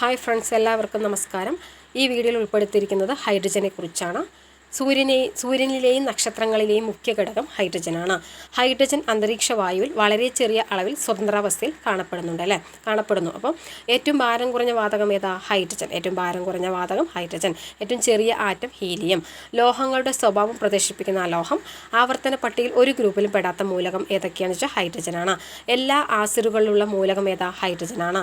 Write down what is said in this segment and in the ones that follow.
Hi friends എല്ലാവർക്കും നമസ്കാരം. ഈ വീഡിയോയിൽ ഉൾപ്പെടുത്തിയിരിക്കുന്നത് ഹൈഡ്രജനെ കുറിച്ചാണ്. സൂര്യനെ സൂര്യനിലെയും നക്ഷത്രങ്ങളിലെയും മുഖ്യ ഘടകം ഹൈഡ്രജനാണ്. ഹൈഡ്രജൻ അന്തരീക്ഷ വായുവിൽ വളരെ ചെറിയ അളവിൽ സ്വതന്ത്രാവസ്ഥയിൽ കാണപ്പെടുന്നുണ്ട് അല്ലേ? കാണപ്പെടുന്നു. അപ്പം ഏറ്റവും ഭാരം കുറഞ്ഞ വാതകം ഏതാ? ഹൈഡ്രജൻ. ഏറ്റവും ഭാരം കുറഞ്ഞ വാതകം ഹൈഡ്രജൻ. ഏറ്റവും ചെറിയ ആറ്റം ഹീലിയം. ലോഹങ്ങളുടെ സ്വഭാവം പ്രദർശിപ്പിക്കുന്ന ലോഹം. ആവർത്തന പട്ടികയിൽ ഒരു ഗ്രൂപ്പിലും പെടാത്ത മൂലകം ഏതൊക്കെയാണെന്ന് വെച്ചാൽ ഹൈഡ്രജനാണ്. എല്ലാ ആസിറുകളിലുള്ള മൂലകം ഏതാ? ഹൈഡ്രജനാണ്.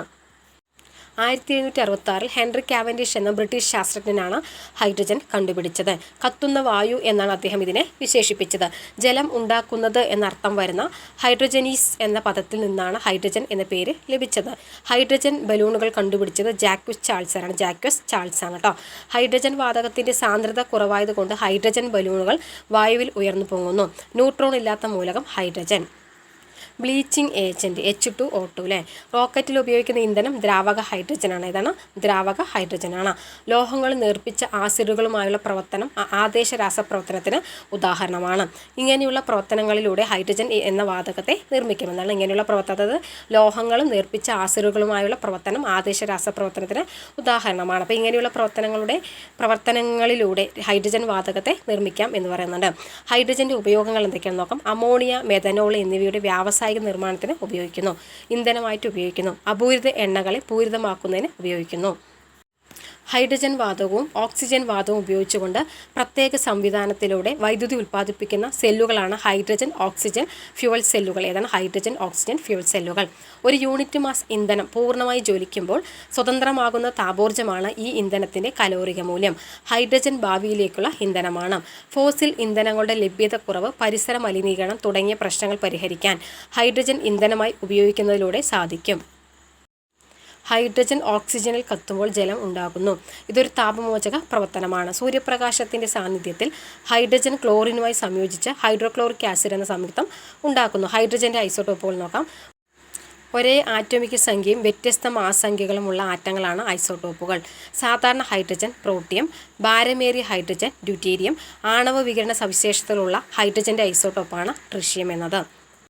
ആയിരത്തി എഴുന്നൂറ്റി അറുപത്തി ഹെൻറി കാവൻഡിഷ് എന്ന ബ്രിട്ടീഷ് ശാസ്ത്രജ്ഞനാണ് ഹൈഡ്രജൻ കണ്ടുപിടിച്ചത്. കത്തുന്ന വായു എന്നാണ് അദ്ദേഹം ഇതിനെ വിശേഷിപ്പിച്ചത്. ജലം ഉണ്ടാക്കുന്നത് എന്നർത്ഥം വരുന്ന ഹൈഡ്രജനീസ് എന്ന പദത്തിൽ നിന്നാണ് ഹൈഡ്രജൻ എന്ന പേര് ലഭിച്ചത്. ഹൈഡ്രജൻ ബലൂണുകൾ കണ്ടുപിടിച്ചത് ജാക്വിസ് ആണ് ജാക്വസ് ചാൾസ് ആണ് കേട്ടോ ഹൈഡ്രജൻ വാതകത്തിന്റെ സാന്ദ്രത കുറവായതുകൊണ്ട് ഹൈഡ്രജൻ ബലൂണുകൾ വായുവിൽ ഉയർന്നു പൊങ്ങുന്നു. ന്യൂട്രോൺ ഇല്ലാത്ത മൂലകം hydrogen. Bleaching agent H two O two അല്ലേ റോക്കറ്റിൽ ഉപയോഗിക്കുന്ന ഇന്ധനം ദ്രാവക ഹൈഡ്രജനാണ്. ഇതാണ് ദ്രാവക ഹൈഡ്രജനാണ്. ലോഹങ്ങൾ നേർപ്പിച്ച ആസിഡുകളുമായുള്ള പ്രവർത്തനം ആദേശ രാസപ്രവർത്തനത്തിന് ഉദാഹരണമാണ്. ഇങ്ങനെയുള്ള പ്രവർത്തനങ്ങളിലൂടെ ഹൈഡ്രജൻ എന്ന വാതകത്തെ നിർമ്മിക്കുമെന്നാണ് ഇങ്ങനെയുള്ള പ്രവർത്തനത് ലോഹങ്ങൾ നേർപ്പിച്ച ആസിഡുകളുമായുള്ള പ്രവർത്തനം ആദേശ രാസപ്രവർത്തനത്തിന് ഉദാഹരണമാണ്. അപ്പോൾ ഇങ്ങനെയുള്ള പ്രവർത്തനങ്ങളുടെ പ്രവർത്തനങ്ങളിലൂടെ ഹൈഡ്രജൻ വാതകത്തെ നിർമ്മിക്കാം എന്ന് പറയുന്നുണ്ട്. ഹൈഡ്രജന്റെ ഉപയോഗങ്ങൾ എന്തൊക്കെയാണെന്ന് നോക്കാം. അമോണിയ മെഥനോൾ എന്നിവയുടെ വ്യാവസായിക വ്യാവസായിക നിർമ്മാണത്തിന് ഉപയോഗിക്കുന്നു. ഇന്ധനമായിട്ട് ഉപയോഗിക്കുന്നു. അപൂരിത എണ്ണകളെ പൂരിതമാക്കുന്നതിന് ഉപയോഗിക്കുന്നു. ഹൈഡ്രജൻ വാതകവും ഓക്സിജൻ വാതകവും ഉപയോഗിച്ചുകൊണ്ട് പ്രത്യേക സംവിധാനത്തിലൂടെ വൈദ്യുതി ഉൽപ്പാദിപ്പിക്കുന്ന സെല്ലുകളാണ് ഹൈഡ്രജൻ ഓക്സിജൻ ഫ്യുവൽ സെല്ലുകൾ. ഏതാണ്? ഹൈഡ്രജൻ ഓക്സിജൻ ഫ്യുവൽ സെല്ലുകൾ. ഒരു യൂണിറ്റ് മാസ് ഇന്ധനം പൂർണമായി ജ്വലിക്കുമ്പോൾ സ്വതന്ത്രമാകുന്ന താപോർജമാണ് ഈ ഇന്ധനത്തിന്റെ കലോറിക മൂല്യം. ഹൈഡ്രജൻ ഭാവിയിലേക്കുള്ള ഇന്ധനമാണ്. ഫോസിൽ ഇന്ധനങ്ങളുടെ ലഭ്യതക്കുറവ് പരിസര മലിനീകരണം തുടങ്ങിയ പ്രശ്നങ്ങൾ പരിഹരിക്കാൻ ഹൈഡ്രജൻ ഇന്ധനമായി ഉപയോഗിക്കുന്നതിലൂടെ സാധിക്കും. ഹൈഡ്രജൻ ഓക്സിജനിൽ കത്തുമ്പോൾ ജലം ഉണ്ടാകുന്നു. ഇതൊരു താപമോചക പ്രവർത്തനമാണ്. സൂര്യപ്രകാശത്തിന്റെ സാന്നിധ്യത്തിൽ ഹൈഡ്രജൻ ക്ലോറിനുമായി സംയോജിച്ച് ഹൈഡ്രോക്ലോറിക് ആസിഡ് എന്ന സംയുക്തം ഉണ്ടാക്കുന്നു. ഹൈഡ്രജന്റെ ഐസോട്ടോപ്പുകൾ നോക്കാം. ഒരേ ആറ്റോമിക് സംഖ്യയും വ്യത്യസ്ത മാസംഖ്യകളുമുള്ള ആറ്റങ്ങളാണ് ഐസോട്ടോപ്പുകൾ സാധാരണ ഹൈഡ്രജൻ പ്രോട്ടിയം ഭാരമേറിയ ഹൈഡ്രജൻ ഡ്യൂട്ടീരിയം ആണവ വികരണ സവിശേഷതകളുള്ള ഹൈഡ്രജന്റെ ഐസോട്ടോപ്പാണ് ട്രിഷ്യം എന്നത്.